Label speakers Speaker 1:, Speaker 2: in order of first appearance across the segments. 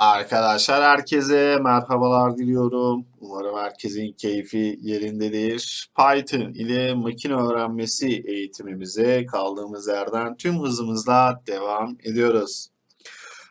Speaker 1: Arkadaşlar herkese merhabalar diliyorum. Umarım herkesin keyfi yerindedir. Python ile makine öğrenmesi eğitimimize kaldığımız yerden tüm hızımızla devam ediyoruz.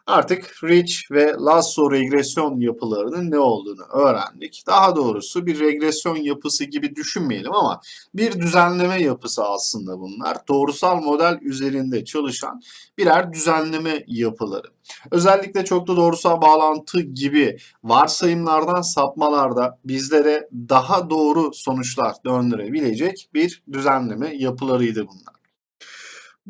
Speaker 1: Artık Rich ve Lasso regresyon yapılarının ne olduğunu öğrendik. Daha doğrusu bir regresyon yapısı gibi düşünmeyelim ama bir düzenleme yapısı aslında bunlar. Doğrusal model üzerinde çalışan birer düzenleme yapıları. Özellikle çoklu doğrusal bağlantı gibi varsayımlardan sapmalarda bizlere daha doğru sonuçlar döndürebilecek bir düzenleme yapılarıydı bunlar.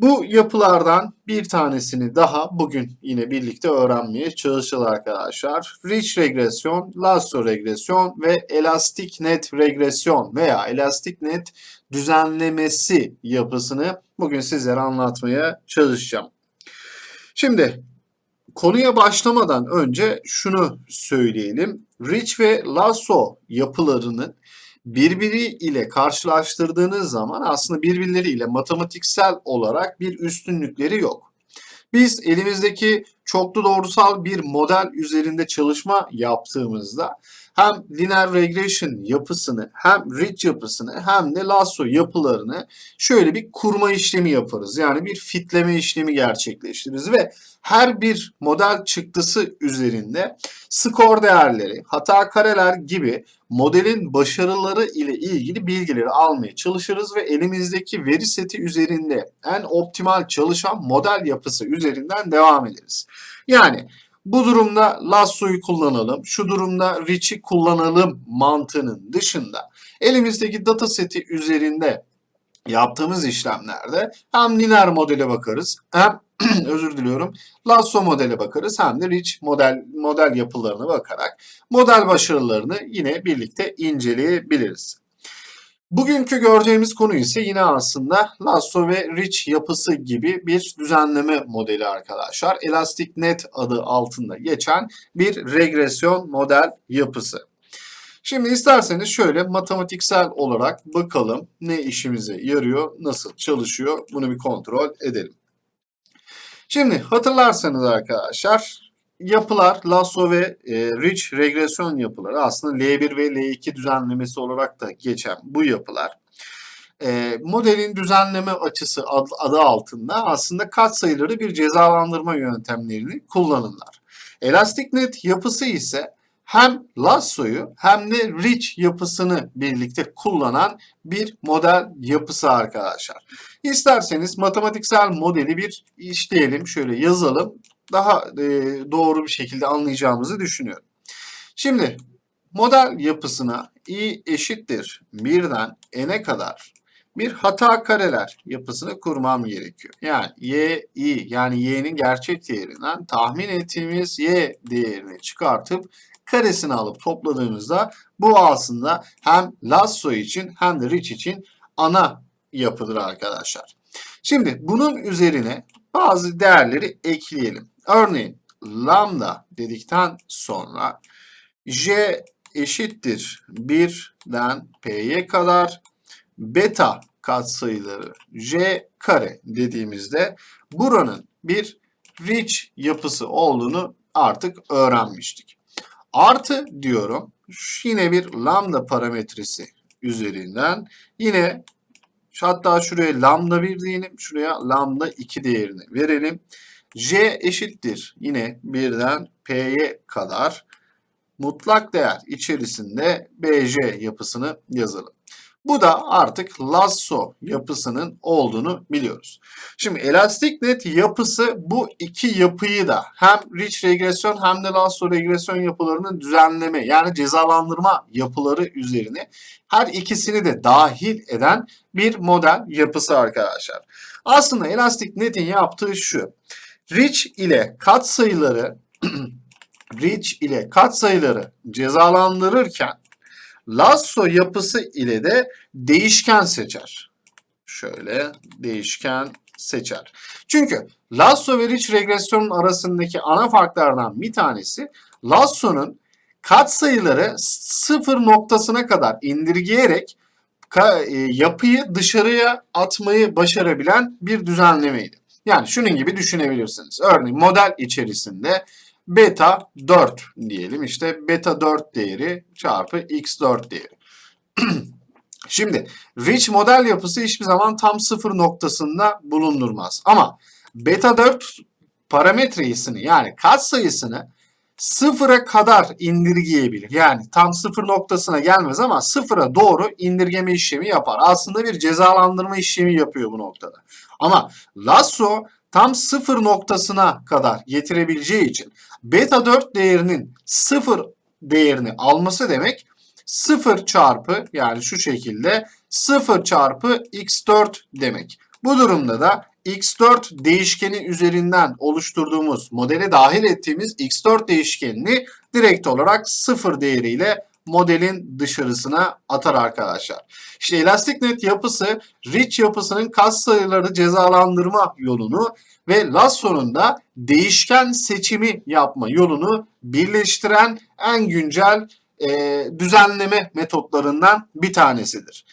Speaker 1: Bu yapılardan bir tanesini daha bugün yine birlikte öğrenmeye çalışacağız arkadaşlar. Rich regresyon, lasso regresyon ve elastik net regresyon veya elastik net düzenlemesi yapısını bugün sizlere anlatmaya çalışacağım. Şimdi konuya başlamadan önce şunu söyleyelim. Rich ve Lasso yapılarının birbiri ile karşılaştırdığınız zaman aslında birbirleriyle matematiksel olarak bir üstünlükleri yok. Biz elimizdeki çoklu doğrusal bir model üzerinde çalışma yaptığımızda hem linear regression yapısını hem ridge yapısını hem de lasso yapılarını şöyle bir kurma işlemi yaparız. Yani bir fitleme işlemi gerçekleştiririz ve her bir model çıktısı üzerinde skor değerleri, hata kareler gibi modelin başarıları ile ilgili bilgileri almaya çalışırız ve elimizdeki veri seti üzerinde en optimal çalışan model yapısı üzerinden devam ederiz. Yani bu durumda Lasso'yu kullanalım, şu durumda Rich'i kullanalım mantığının dışında elimizdeki data seti üzerinde yaptığımız işlemlerde hem lineer modele bakarız hem özür diliyorum Lasso modele bakarız hem de Rich model model yapılarına bakarak model başarılarını yine birlikte inceleyebiliriz. Bugünkü göreceğimiz konu ise yine aslında Lasso ve Rich yapısı gibi bir düzenleme modeli arkadaşlar. Elastic Net adı altında geçen bir regresyon model yapısı. Şimdi isterseniz şöyle matematiksel olarak bakalım ne işimize yarıyor, nasıl çalışıyor bunu bir kontrol edelim. Şimdi hatırlarsanız arkadaşlar yapılar Lasso ve e, Rich regresyon yapıları aslında L1 ve L2 düzenlemesi olarak da geçen bu yapılar e, modelin düzenleme açısı ad, adı altında aslında katsayıları bir cezalandırma yöntemlerini kullanırlar. Elastic net yapısı ise hem Lasso'yu hem de Rich yapısını birlikte kullanan bir model yapısı arkadaşlar. İsterseniz matematiksel modeli bir işleyelim, şöyle yazalım. Daha e, doğru bir şekilde anlayacağımızı düşünüyorum. Şimdi model yapısına i eşittir birden n'e kadar bir hata kareler yapısını kurmam gerekiyor. Yani y, i yani y'nin gerçek değerinden tahmin ettiğimiz y değerini çıkartıp karesini alıp topladığımızda bu aslında hem Lasso için hem de Rich için ana yapıdır arkadaşlar. Şimdi bunun üzerine bazı değerleri ekleyelim. Örneğin lambda dedikten sonra j eşittir 1'den p'ye kadar beta katsayıları j kare dediğimizde buranın bir rich yapısı olduğunu artık öğrenmiştik. Artı diyorum yine bir lambda parametresi üzerinden yine hatta şuraya lambda 1 diyelim şuraya lambda 2 değerini verelim. J eşittir yine birden P'ye kadar mutlak değer içerisinde BJ yapısını yazalım. Bu da artık lasso yapısının olduğunu biliyoruz. Şimdi elastik net yapısı bu iki yapıyı da hem rich regresyon hem de lasso regresyon yapılarının düzenleme yani cezalandırma yapıları üzerine her ikisini de dahil eden bir model yapısı arkadaşlar. Aslında elastik netin yaptığı şu. Rich ile katsayıları rich ile katsayıları cezalandırırken Lasso yapısı ile de değişken seçer. Şöyle değişken seçer. Çünkü Lasso ve Rich regresyonun arasındaki ana farklardan bir tanesi Lasso'nun katsayıları sıfır noktasına kadar indirgeyerek e, yapıyı dışarıya atmayı başarabilen bir düzenlemeydi. Yani şunun gibi düşünebilirsiniz. Örneğin model içerisinde beta 4 diyelim. İşte beta 4 değeri çarpı x4 değeri. Şimdi rich model yapısı hiçbir zaman tam sıfır noktasında bulundurmaz. Ama beta 4 parametresini yani katsayısını sıfıra kadar indirgeyebilir. Yani tam sıfır noktasına gelmez ama sıfıra doğru indirgeme işlemi yapar. Aslında bir cezalandırma işlemi yapıyor bu noktada. Ama Lasso tam sıfır noktasına kadar getirebileceği için beta 4 değerinin sıfır değerini alması demek 0 çarpı yani şu şekilde 0 çarpı x4 demek. Bu durumda da x4 değişkeni üzerinden oluşturduğumuz modele dahil ettiğimiz x4 değişkenini direkt olarak 0 değeriyle modelin dışarısına atar arkadaşlar. İşte elastik net yapısı rich yapısının katsayıları cezalandırma yolunu ve Lasso'nun da değişken seçimi yapma yolunu birleştiren en güncel e, düzenleme metotlarından bir tanesidir.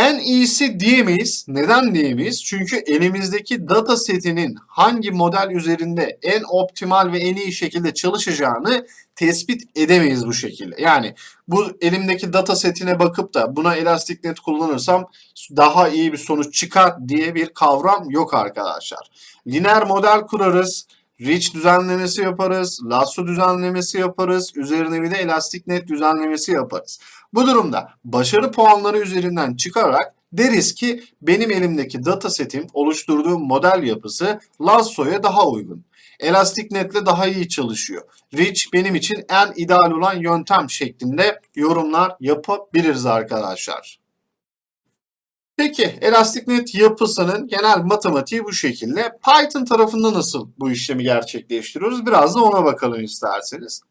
Speaker 1: En iyisi diyemeyiz. Neden diyemeyiz? Çünkü elimizdeki data setinin hangi model üzerinde en optimal ve en iyi şekilde çalışacağını tespit edemeyiz bu şekilde. Yani bu elimdeki data setine bakıp da buna elastik net kullanırsam daha iyi bir sonuç çıkar diye bir kavram yok arkadaşlar. Lineer model kurarız. Rich düzenlemesi yaparız, lasso düzenlemesi yaparız, üzerine bir de elastik net düzenlemesi yaparız. Bu durumda başarı puanları üzerinden çıkarak deriz ki benim elimdeki datasetim oluşturduğum model yapısı Lasso'ya daha uygun. Elastik netle daha iyi çalışıyor. Rich benim için en ideal olan yöntem şeklinde yorumlar yapabiliriz arkadaşlar. Peki elastik net yapısının genel matematiği bu şekilde. Python tarafında nasıl bu işlemi gerçekleştiriyoruz? Biraz da ona bakalım isterseniz.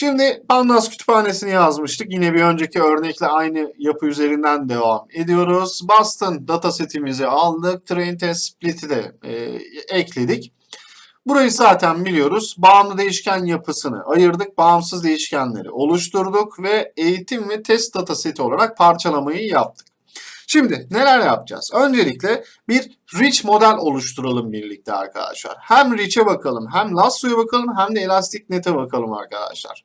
Speaker 1: Şimdi Pandas kütüphanesini yazmıştık. Yine bir önceki örnekle aynı yapı üzerinden devam ediyoruz. Boston datasetimizi aldık. Train test split'i de e, ekledik. Burayı zaten biliyoruz. Bağımlı değişken yapısını ayırdık. Bağımsız değişkenleri oluşturduk ve eğitim ve test dataseti olarak parçalamayı yaptık. Şimdi neler yapacağız? Öncelikle bir rich model oluşturalım birlikte arkadaşlar. Hem rich'e bakalım, hem lasso'ya bakalım, hem de elastic net'e bakalım arkadaşlar.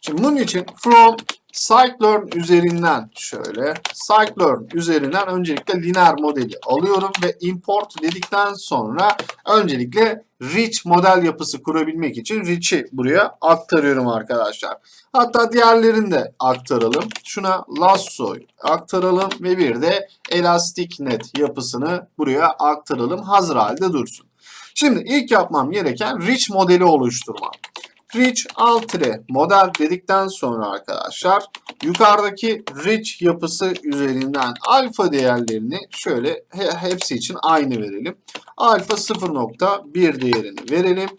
Speaker 1: Şimdi bunun için from sciklearn üzerinden şöyle sciklearn üzerinden öncelikle lineer modeli alıyorum ve import dedikten sonra öncelikle rich model yapısı kurabilmek için rich'i buraya aktarıyorum arkadaşlar. Hatta diğerlerini de aktaralım. Şuna lasso aktaralım ve bir de elastic net yapısını buraya aktaralım. Hazır halde dursun. Şimdi ilk yapmam gereken rich modeli oluşturmam. Rich altre model dedikten sonra arkadaşlar yukarıdaki rich yapısı üzerinden alfa değerlerini şöyle hepsi için aynı verelim. Alfa 0.1 değerini verelim.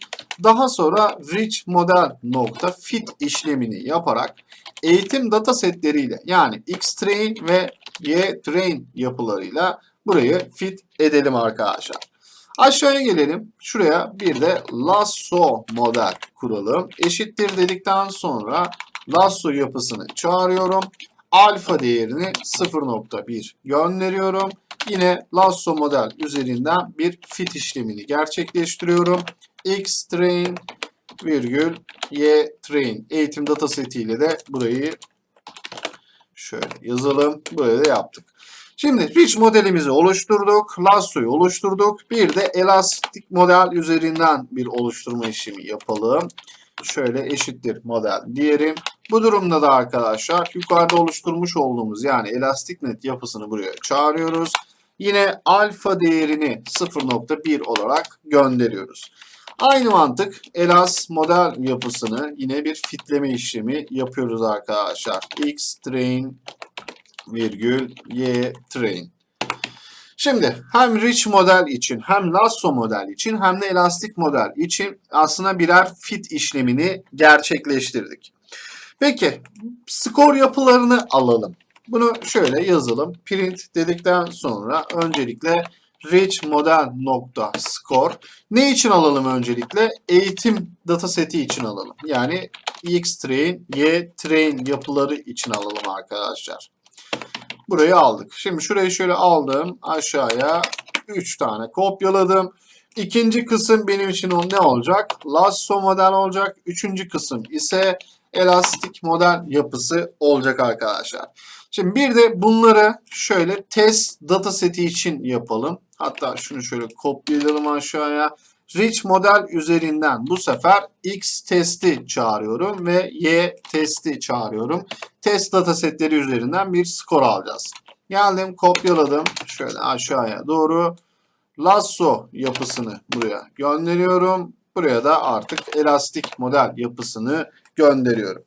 Speaker 1: Daha sonra rich model nokta fit işlemini yaparak eğitim data setleriyle yani xtrain ve ytrain yapılarıyla burayı fit edelim arkadaşlar. Aşağıya gelelim. Şuraya bir de lasso model kuralım. Eşittir dedikten sonra lasso yapısını çağırıyorum. Alfa değerini 0.1 gönderiyorum. Yine lasso model üzerinden bir fit işlemini gerçekleştiriyorum. X train virgül y train eğitim dataseti ile de burayı şöyle yazalım. Böyle de yaptık. Şimdi rich modelimizi oluşturduk. Lasso'yu oluşturduk. Bir de elastik model üzerinden bir oluşturma işlemi yapalım. Şöyle eşittir model diyelim. Bu durumda da arkadaşlar yukarıda oluşturmuş olduğumuz yani elastik net yapısını buraya çağırıyoruz. Yine alfa değerini 0.1 olarak gönderiyoruz. Aynı mantık elas model yapısını yine bir fitleme işlemi yapıyoruz arkadaşlar. X train virgül y train. Şimdi hem rich model için hem lasso model için hem de elastik model için aslında birer fit işlemini gerçekleştirdik. Peki skor yapılarını alalım. Bunu şöyle yazalım. Print dedikten sonra öncelikle rich model nokta score. Ne için alalım öncelikle? Eğitim dataseti için alalım. Yani x train, y train yapıları için alalım arkadaşlar. Burayı aldık. Şimdi şurayı şöyle aldım. Aşağıya 3 tane kopyaladım. İkinci kısım benim için o ne olacak? Lasso model olacak. Üçüncü kısım ise elastik model yapısı olacak arkadaşlar. Şimdi bir de bunları şöyle test dataseti için yapalım. Hatta şunu şöyle kopyalayalım aşağıya. Rich model üzerinden bu sefer X testi çağırıyorum ve Y testi çağırıyorum. Test datasetleri üzerinden bir skor alacağız. Geldim kopyaladım. Şöyle aşağıya doğru. Lasso yapısını buraya gönderiyorum. Buraya da artık elastik model yapısını gönderiyorum.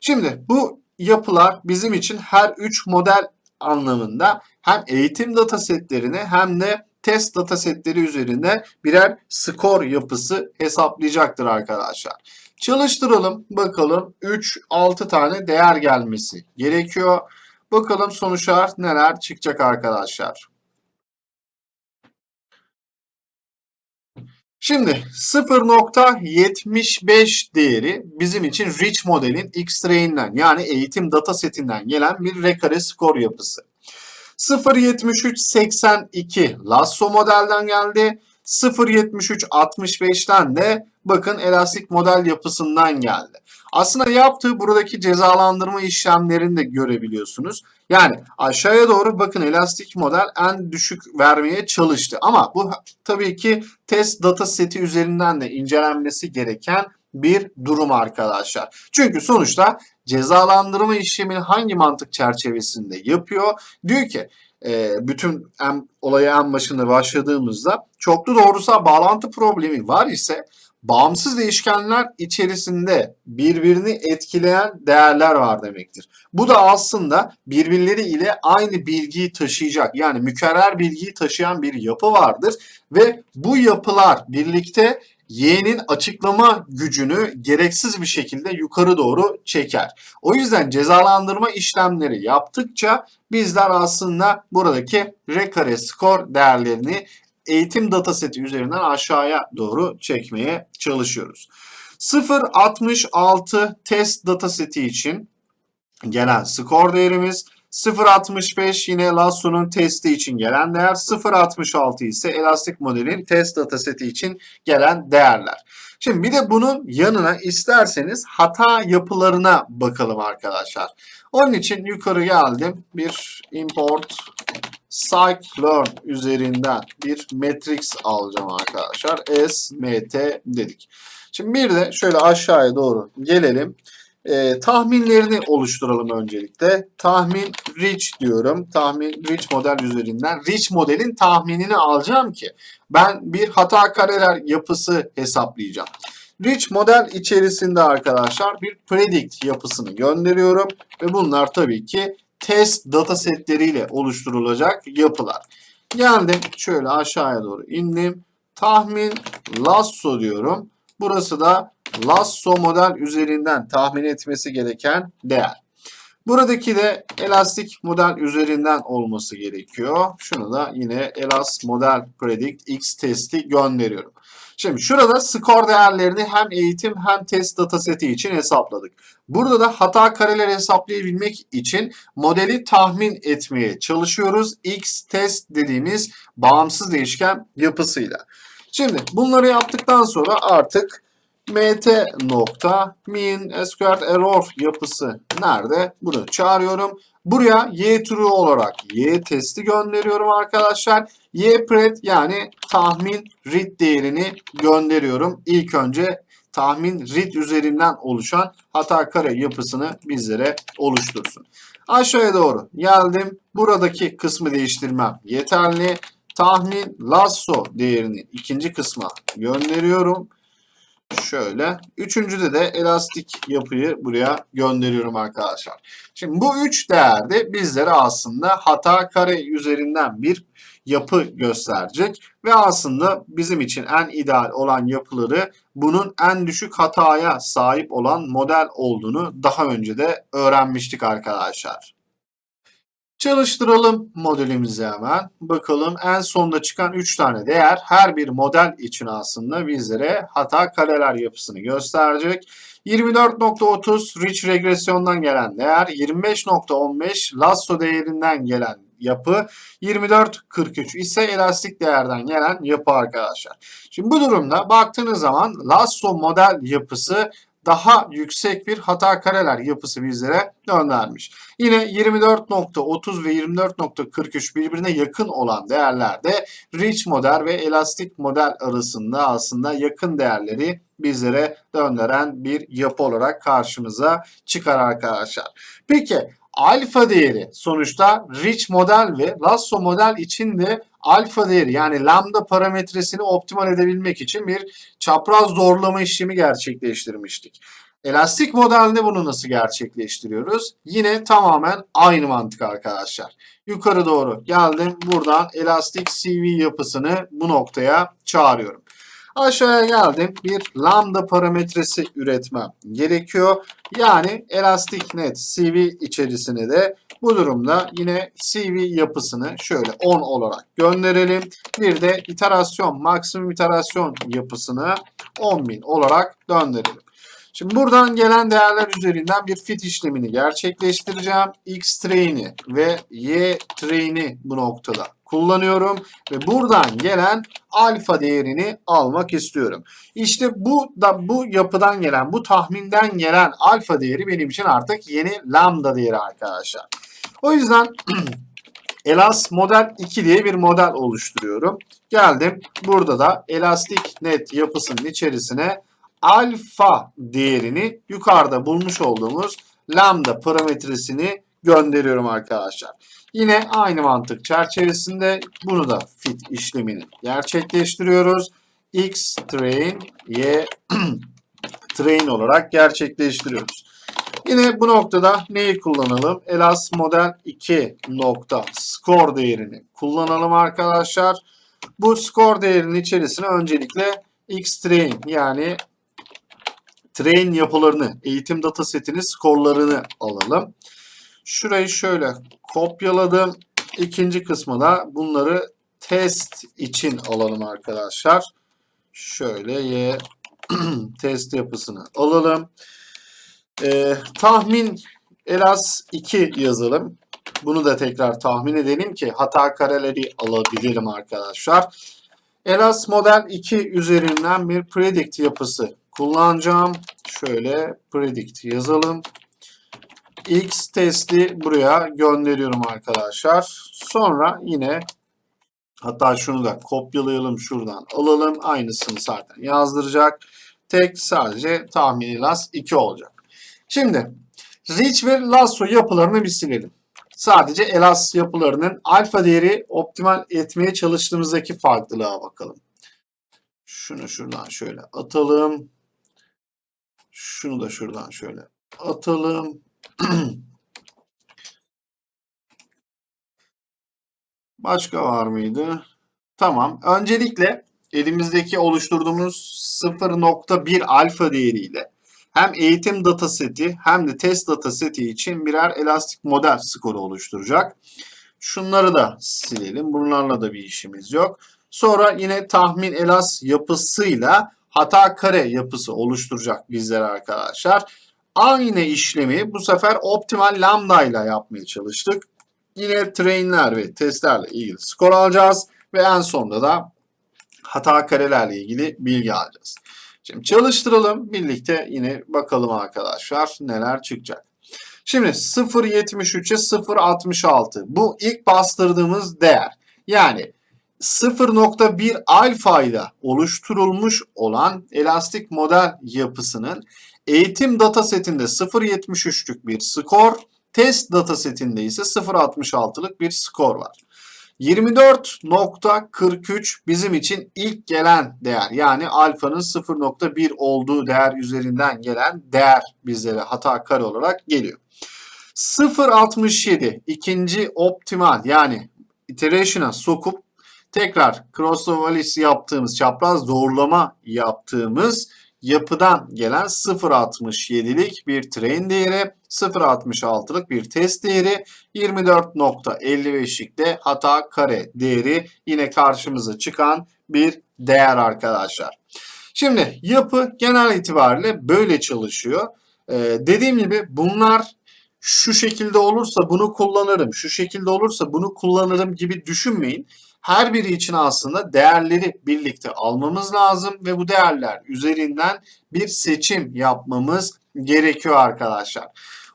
Speaker 1: Şimdi bu yapılar bizim için her 3 model anlamında hem eğitim datasetlerini hem de test datasetleri üzerinde birer skor yapısı hesaplayacaktır arkadaşlar. Çalıştıralım bakalım 3 6 tane değer gelmesi gerekiyor. Bakalım sonuçlar neler çıkacak arkadaşlar. Şimdi 0.75 değeri bizim için Rich modelin X-Train'den yani eğitim datasetinden gelen bir rekare skor yapısı. 0.7382 Lasso modelden geldi. 0.7365'ten de bakın elastik model yapısından geldi. Aslında yaptığı buradaki cezalandırma işlemlerini de görebiliyorsunuz. Yani aşağıya doğru bakın elastik model en düşük vermeye çalıştı. Ama bu tabii ki test data seti üzerinden de incelenmesi gereken bir durum arkadaşlar. Çünkü sonuçta cezalandırma işlemini hangi mantık çerçevesinde yapıyor? Diyor ki e, bütün en, olaya en başında başladığımızda çoklu doğrusal bağlantı problemi var ise bağımsız değişkenler içerisinde birbirini etkileyen değerler var demektir. Bu da aslında birbirleri ile aynı bilgiyi taşıyacak yani mükerrer bilgiyi taşıyan bir yapı vardır ve bu yapılar birlikte y'nin açıklama gücünü gereksiz bir şekilde yukarı doğru çeker. O yüzden cezalandırma işlemleri yaptıkça bizler aslında buradaki r kare skor değerlerini eğitim dataseti üzerinden aşağıya doğru çekmeye çalışıyoruz. 0.66 test dataseti için gelen skor değerimiz 0.65 yine Lasso'nun testi için gelen değer. 0.66 ise elastik modelin test dataseti için gelen değerler. Şimdi bir de bunun yanına isterseniz hata yapılarına bakalım arkadaşlar. Onun için yukarı geldim. Bir import sciklearn üzerinden bir matrix alacağım arkadaşlar. SMT dedik. Şimdi bir de şöyle aşağıya doğru gelelim. E, tahminlerini oluşturalım öncelikle. Tahmin rich diyorum. Tahmin rich model üzerinden. Rich modelin tahminini alacağım ki ben bir hata kareler yapısı hesaplayacağım. Rich model içerisinde arkadaşlar bir predict yapısını gönderiyorum ve bunlar tabii ki test datasetleriyle oluşturulacak yapılar. Geldim şöyle aşağıya doğru indim. Tahmin lasso diyorum. Burası da lasso model üzerinden tahmin etmesi gereken değer. Buradaki de elastik model üzerinden olması gerekiyor. Şunu da yine elas model predict x testi gönderiyorum. Şimdi şurada skor değerlerini hem eğitim hem test dataseti için hesapladık. Burada da hata kareleri hesaplayabilmek için modeli tahmin etmeye çalışıyoruz. X test dediğimiz bağımsız değişken yapısıyla. Şimdi bunları yaptıktan sonra artık mt nokta mean squared error yapısı nerede? Bunu çağırıyorum. Buraya y true olarak y testi gönderiyorum arkadaşlar. y pred yani tahmin read değerini gönderiyorum. İlk önce tahmin read üzerinden oluşan hata kare yapısını bizlere oluştursun. Aşağıya doğru geldim. Buradaki kısmı değiştirmem yeterli. Tahmin lasso değerini ikinci kısma gönderiyorum. Şöyle. Üçüncüde de elastik yapıyı buraya gönderiyorum arkadaşlar. Şimdi bu üç değerde bizlere aslında hata kare üzerinden bir yapı gösterecek. Ve aslında bizim için en ideal olan yapıları bunun en düşük hataya sahip olan model olduğunu daha önce de öğrenmiştik arkadaşlar. Çalıştıralım modelimizi hemen. Bakalım en sonda çıkan 3 tane değer her bir model için aslında bizlere hata kareler yapısını gösterecek. 24.30 Rich regresyondan gelen değer, 25.15 Lasso değerinden gelen yapı. 24-43 ise elastik değerden gelen yapı arkadaşlar. Şimdi bu durumda baktığınız zaman Lasso model yapısı daha yüksek bir hata kareler yapısı bizlere göndermiş. Yine 24.30 ve 24.43 birbirine yakın olan değerlerde Rich model ve elastik model arasında aslında yakın değerleri bizlere döndüren bir yapı olarak karşımıza çıkar arkadaşlar. Peki alfa değeri sonuçta Rich model ve Lasso model için de alfa değeri yani lambda parametresini optimal edebilmek için bir çapraz doğrulama işlemi gerçekleştirmiştik. Elastik modelde bunu nasıl gerçekleştiriyoruz? Yine tamamen aynı mantık arkadaşlar. Yukarı doğru geldim. Buradan elastik CV yapısını bu noktaya çağırıyorum. Aşağıya geldim. Bir lambda parametresi üretmem gerekiyor. Yani elastik net CV içerisine de bu durumda yine CV yapısını şöyle 10 olarak gönderelim. Bir de iterasyon, maksimum iterasyon yapısını 10.000 olarak döndürelim. Şimdi buradan gelen değerler üzerinden bir fit işlemini gerçekleştireceğim. X train'i ve Y train'i bu noktada kullanıyorum ve buradan gelen alfa değerini almak istiyorum. İşte bu da bu yapıdan gelen, bu tahminden gelen alfa değeri benim için artık yeni lambda değeri arkadaşlar. O yüzden Elas model 2 diye bir model oluşturuyorum. Geldim. Burada da elastik net yapısının içerisine alfa değerini yukarıda bulmuş olduğumuz lambda parametresini gönderiyorum arkadaşlar. Yine aynı mantık çerçevesinde bunu da fit işlemini gerçekleştiriyoruz. X train, Y train olarak gerçekleştiriyoruz. Yine bu noktada neyi kullanalım? Elas model 2 nokta score değerini kullanalım arkadaşlar. Bu score değerinin içerisine öncelikle X train yani train yapılarını, eğitim datasetini, skorlarını alalım. Şurayı şöyle kopyaladım. İkinci kısmı da bunları test için alalım arkadaşlar. Şöyle y test yapısını alalım. Ee, tahmin elas 2 yazalım. Bunu da tekrar tahmin edelim ki hata kareleri alabilirim arkadaşlar. Elas model 2 üzerinden bir predict yapısı kullanacağım. Şöyle predict yazalım. X testi buraya gönderiyorum arkadaşlar. Sonra yine hatta şunu da kopyalayalım şuradan alalım. Aynısını zaten yazdıracak. Tek sadece tahmini las 2 olacak. Şimdi Rich ve Lasso yapılarını bir silelim. Sadece Elas yapılarının alfa değeri optimal etmeye çalıştığımızdaki farklılığa bakalım. Şunu şuradan şöyle atalım. Şunu da şuradan şöyle atalım. Başka var mıydı? Tamam. Öncelikle elimizdeki oluşturduğumuz 0.1 alfa değeriyle hem eğitim dataseti hem de test dataseti için birer elastik model skoru oluşturacak. Şunları da silelim. Bunlarla da bir işimiz yok. Sonra yine tahmin elas yapısıyla hata kare yapısı oluşturacak bizlere arkadaşlar. Aynı işlemi bu sefer optimal lambda ile yapmaya çalıştık. Yine trainler ve testlerle ilgili skor alacağız ve en sonunda da hata karelerle ilgili bilgi alacağız. Şimdi çalıştıralım birlikte yine bakalım arkadaşlar neler çıkacak. Şimdi 0.73'e 0.66 bu ilk bastırdığımız değer. Yani 0.1 alfa ile oluşturulmuş olan elastik model yapısının eğitim datasetinde 0.73'lük bir skor, test datasetinde ise 0.66'lık bir skor var. 24.43 bizim için ilk gelen değer. Yani alfanın 0.1 olduğu değer üzerinden gelen değer bizlere hata kare olarak geliyor. 0.67 ikinci optimal yani iteration'a sokup tekrar crossover yaptığımız çapraz doğrulama yaptığımız yapıdan gelen 0.67'lik bir train değeri, 0.66'lık bir test değeri, 24.55'lik de hata kare değeri yine karşımıza çıkan bir değer arkadaşlar. Şimdi yapı genel itibariyle böyle çalışıyor. Ee, dediğim gibi bunlar şu şekilde olursa bunu kullanırım, şu şekilde olursa bunu kullanırım gibi düşünmeyin. Her biri için aslında değerleri birlikte almamız lazım ve bu değerler üzerinden bir seçim yapmamız gerekiyor arkadaşlar.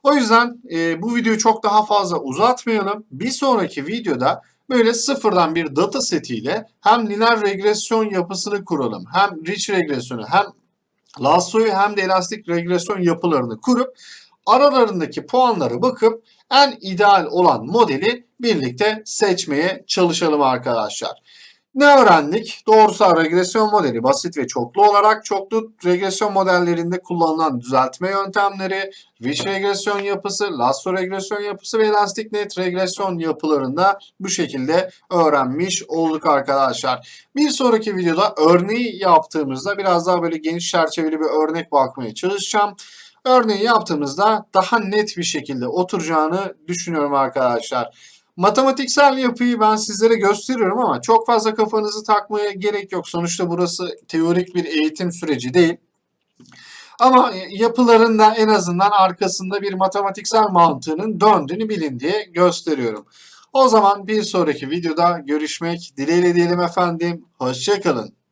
Speaker 1: O yüzden e, bu videoyu çok daha fazla uzatmayalım. Bir sonraki videoda böyle sıfırdan bir data setiyle hem lineer regresyon yapısını kuralım. Hem rich regresyonu hem lassoyu hem de elastik regresyon yapılarını kurup aralarındaki puanları bakıp en ideal olan modeli birlikte seçmeye çalışalım arkadaşlar. Ne öğrendik? Doğrusal regresyon modeli basit ve çoklu olarak çoklu regresyon modellerinde kullanılan düzeltme yöntemleri, rich regresyon yapısı, lasso regresyon yapısı ve elastik net regresyon yapılarında bu şekilde öğrenmiş olduk arkadaşlar. Bir sonraki videoda örneği yaptığımızda biraz daha böyle geniş çerçeveli bir örnek bakmaya çalışacağım. Örneği yaptığımızda daha net bir şekilde oturacağını düşünüyorum arkadaşlar. Matematiksel yapıyı ben sizlere gösteriyorum ama çok fazla kafanızı takmaya gerek yok. Sonuçta burası teorik bir eğitim süreci değil. Ama yapılarında en azından arkasında bir matematiksel mantığının döndüğünü bilin diye gösteriyorum. O zaman bir sonraki videoda görüşmek dileğiyle diyelim efendim. Hoşçakalın.